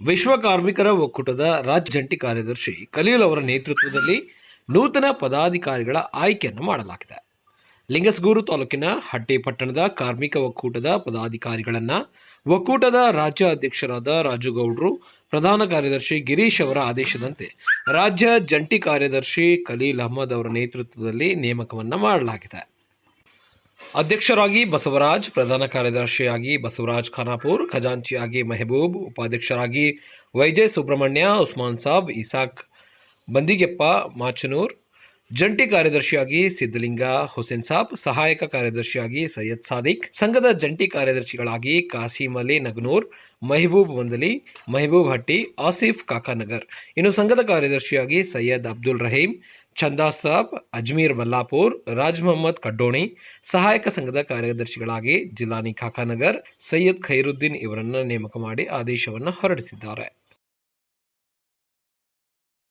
ವಿಶ್ವ ಕಾರ್ಮಿಕರ ಒಕ್ಕೂಟದ ರಾಜ್ಯ ಜಂಟಿ ಕಾರ್ಯದರ್ಶಿ ಖಲೀಲ್ ಅವರ ನೇತೃತ್ವದಲ್ಲಿ ನೂತನ ಪದಾಧಿಕಾರಿಗಳ ಆಯ್ಕೆಯನ್ನು ಮಾಡಲಾಗಿದೆ. ಲಿಂಗಸ್ಗೂರು ತಾಲೂಕಿನ ಹಟ್ಟಿ ಪಟ್ಟಣದ ಕಾರ್ಮಿಕ ಒಕ್ಕೂಟದ ಪದಾಧಿಕಾರಿಗಳನ್ನ ಒಕ್ಕೂಟದ ರಾಜ್ಯ ಅಧ್ಯಕ್ಷರಾದ ರಾಜುಗೌಡ್ರು, ಪ್ರಧಾನ ಕಾರ್ಯದರ್ಶಿ ಗಿರೀಶ್ ಅವರ ಆದೇಶದಂತೆ ರಾಜ್ಯ ಜಂಟಿ ಕಾರ್ಯದರ್ಶಿ ಖಲೀಲ್ ಅಹಮದ್ ಅವರ ನೇತೃತ್ವದಲ್ಲಿ ನೇಮಕವನ್ನು ಮಾಡಲಾಗಿದೆ. ಅಧ್ಯಕ್ಷರಾಗಿ ಬಸವರಾಜ್, ಪ್ರಧಾನ ಕಾರ್ಯದರ್ಶಿಯಾಗಿ ಬಸವರಾಜ್ ಖಾನಾಪುರ್, ಖಜಾಂಚಿಯಾಗಿ ಮೆಹಬೂಬ್, ಉಪಾಧ್ಯಕ್ಷರಾಗಿ ವೈಜಯ್ ಸುಬ್ರಹ್ಮಣ್ಯ, ಉಸ್ಮಾನ್ ಸಾಬ್, ಇಸಾಕ್ ಬಂದಿಗೆಪ್ಪ, ಮಾಚನೂರ್, ಜಂಟಿ ಕಾರ್ಯದರ್ಶಿಯಾಗಿ ಸಿದ್ದಲಿಂಗ ಹುಸೇನ್ ಸಾಬ್, ಸಹಾಯಕ ಕಾರ್ಯದರ್ಶಿಯಾಗಿ ಸೈಯದ್ ಸಾದಿಕ್, ಸಂಘದ ಜಂಟಿ ಕಾರ್ಯದರ್ಶಿಗಳಾಗಿ ಕಾಸಿಮ್ ಅಲಿ ನಗನೂರ್, ಮೆಹಬೂಬ್ ವಂದಲಿ, ಮೆಹಬೂಬ್ ಹಟ್ಟಿ, ಆಸಿಫ್ ಕಾಕಾನಗರ್. ಇನ್ನು ಸಂಘದ ಕಾರ್ಯದರ್ಶಿಯಾಗಿ ಸೈಯದ್ ಅಬ್ದುಲ್ ರಹೀಂ ಚಂದಾ ಸಾಬ್ ಅಜ್ಮೀರ್ ಬಲ್ಲಾಪುರ್ ರಾಜ್ ಮೊಹಮ್ಮದ್ ಕಡ್ಡೋಣಿ, ಸಹಾಯಕ ಸಂಘದ ಕಾರ್ಯದರ್ಶಿಗಳಾಗಿ ಜಿಲಾನಿ ಖಾಖಾನಗರ್ ಸೈಯದ್ ಖೈರುದ್ದೀನ್ ಇವರನ್ನು ನೇಮಕ ಮಾಡಿ ಆದೇಶವನ್ನು ಹೊರಡಿಸಿದ್ದಾರೆ.